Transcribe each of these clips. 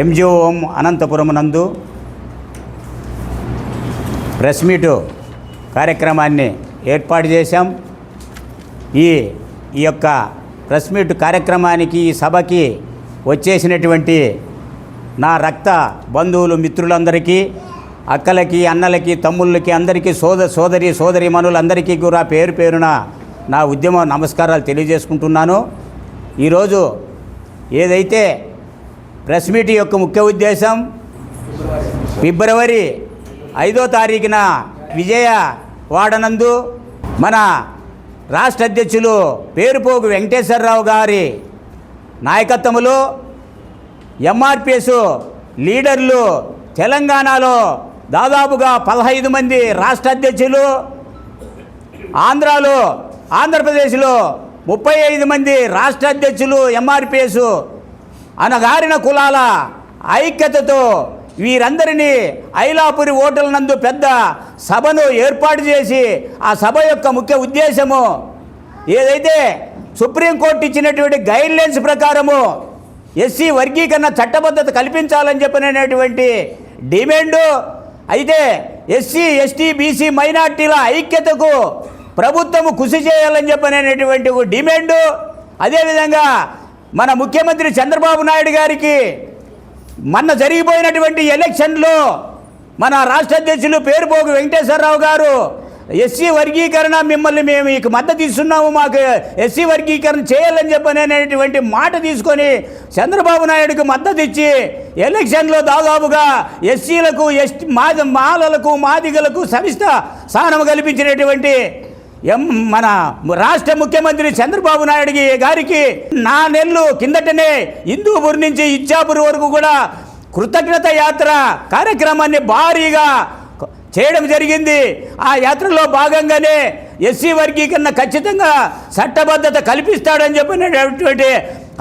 ఎంజిఓం అనంతపురం నందు press meet కార్యక్రమాన్ని ఏర్పాటు చేశాం. ఈ ఈ యొక్క ప్రెస్ మీట్ కార్యక్రమానికి ఈ సభకి వచ్చేసినటువంటి నా రక్త బంధువులు మిత్రులందరికీ అక్కలకి అన్నలకి తమ్ముళ్ళకి అందరికీ సోద సోదరి సోదరి మనులందరికీ కూడా పేరు పేరున నా ఉద్యమ నమస్కారాలు తెలియజేసుకుంటున్నాను. ఈరోజు ఏదైతే ప్రెస్ మీట్ యొక్క ముఖ్య ఉద్దేశం ఫిబ్రవరి ఐదో తారీఖున విజయ వాడనందు మన రాష్ట్ర అధ్యక్షులు పేరుపోగు వెంకటేశ్వరరావు గారి నాయకత్వంలో ఎంఆర్పిఎస్ లీడర్లు తెలంగాణలో దాదాపుగా పదహైదు మంది రాష్ట్ర అధ్యక్షులు ఆంధ్రాలో ఆంధ్రప్రదేశ్లో ముప్పై ఐదు మంది రాష్ట్ర అధ్యక్షులు ఎంఆర్పిఎస్ అనగారిన కులాల ఐక్యతతో వీరందరినీ ఐలాపురి ఓటల నందు పెద్ద సభను ఏర్పాటు చేసి ఆ సభ యొక్క ముఖ్య ఉద్దేశము ఏదైతే సుప్రీంకోర్టు ఇచ్చినటువంటి గైడ్లైన్స్ ప్రకారము ఎస్సీ వర్గీకరణ చట్టబద్ధత కల్పించాలని చెప్పినటువంటి డిమాండు అయితే ఎస్సీ ఎస్టీ బీసీ మైనార్టీల ఐక్యతకు ప్రభుత్వము కృషి చేయాలని చెప్పనేటువంటి డిమాండు అదేవిధంగా మన ముఖ్యమంత్రి చంద్రబాబు నాయుడు గారికి మొన్న జరిగిపోయినటువంటి ఎలక్షన్లో మన రాష్ట్ర అధ్యక్షులు పేరుపోగు వెంకటేశ్వరరావు గారు ఎస్సీ వర్గీకరణ మిమ్మల్ని మేము మీకు మద్దతు ఇస్తున్నాము మాకు ఎస్సీ వర్గీకరణ చేయాలని చెప్పనేటువంటి మాట తీసుకొని చంద్రబాబు నాయుడుకి మద్దతు ఇచ్చి ఎలక్షన్లో దాదాపుగా ఎస్సీలకు ఎస్ మాలలకు మాదిగలకు సమిష్ట స్థానం కల్పించినటువంటి ఎం మన రాష్ట్ర ముఖ్యమంత్రి చంద్రబాబు నాయుడు గారికి నా నెల్లు కిందటనే హిందూపూర్ నుంచి ఇచ్చాపూర్ వరకు కూడా కృతజ్ఞత యాత్ర కార్యక్రమాన్ని భారీగా చేయడం జరిగింది. ఆ యాత్రలో భాగంగానే ఎస్సీ వర్గీకరణ ఖచ్చితంగా చట్టబద్ధత కల్పిస్తాడని చెప్పినటువంటి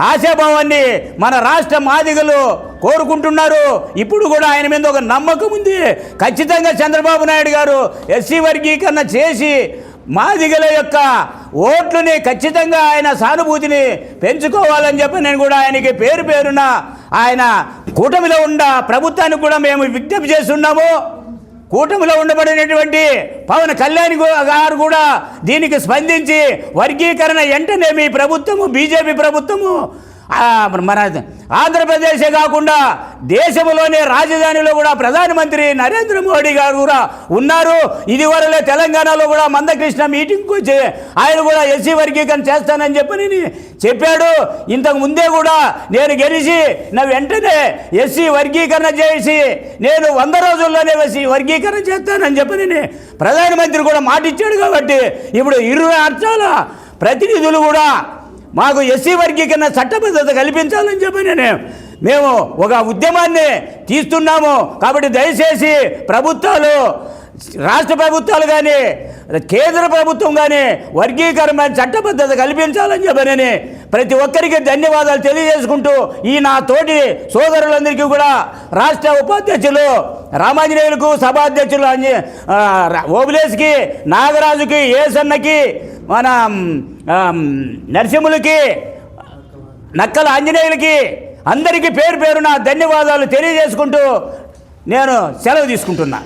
ఆశాభావాన్ని మన రాష్ట్ర మాదిగలు కోరుకుంటున్నారు. ఇప్పుడు కూడా ఆయన మీద ఒక నమ్మకం ఉంది. ఖచ్చితంగా చంద్రబాబు నాయుడు గారు ఎస్సీ వర్గీకరణ చేసి మాదిగల యొక్క ఓట్లని ఖచ్చితంగా ఆయన సానుభూతిని పెంచుకోవాలని చెప్పి నేను కూడా ఆయనకి పేరు పేరున ఆయన కూటమిలో ఉన్న ప్రభుత్వానికి కూడా మేము విజ్ఞప్తి చేస్తున్నాము. కూటమిలో ఉండబడినటువంటి పవన్ కళ్యాణ్ గారు కూడా దీనికి స్పందించి వర్గీకరణ వెంటనే మీ ప్రభుత్వము బీజేపీ ప్రభుత్వము. మన ఆంధ్రప్రదేశే కాకుండా దేశంలోనే రాజధానిలో కూడా ప్రధానమంత్రి నరేంద్ర మోడీ గారు కూడా ఉన్నారు. ఇదివరలే తెలంగాణలో కూడా మందకృష్ణ మీటింగ్కి వచ్చి ఆయన కూడా ఎస్సీ వర్గీకరణ చేస్తానని చెప్పని చెప్పాడు. ఇంతకు ముందే కూడా నేను గెలిచి నా వెంటనే ఎస్సీ వర్గీకరణ చేసి నేను వంద రోజుల్లోనే ఎస్సీ వర్గీకరణ చేస్తానని చెప్పని ప్రధానమంత్రి కూడా మాటిచ్చాడు కాబట్టి ఇప్పుడు ఇరు రాష్ట్రాల ప్రతినిధులు కూడా మాకు ఎస్సీ వర్గీకరణ చట్టబద్ధత కల్పించాలని చెప్పి నేను. మేము ఒక ఉద్యమాన్ని తీస్తున్నాము. కాబట్టి దయచేసి ప్రభుత్వాలు రాష్ట్ర ప్రభుత్వాలు కానీ కేంద్ర ప్రభుత్వం కానీ వర్గీకరణ చట్టబద్ధత కల్పించాలని చెప్పనని ప్రతి ఒక్కరికి ధన్యవాదాలు తెలియజేసుకుంటూ ఈ నా తోటి సోదరులందరికీ కూడా రాష్ట్ర ఉపాధ్యక్షులు రామాంజనేయులకు సభాధ్యక్షులు అంజ- ఓబులేస్కి నాగరాజుకి ఏసన్నకి మన నరసింహులకి నక్కల ఆంజనేయులకి అందరికీ పేరు పేరున ధన్యవాదాలు తెలియజేసుకుంటూ నేను సెలవు తీసుకుంటున్నా.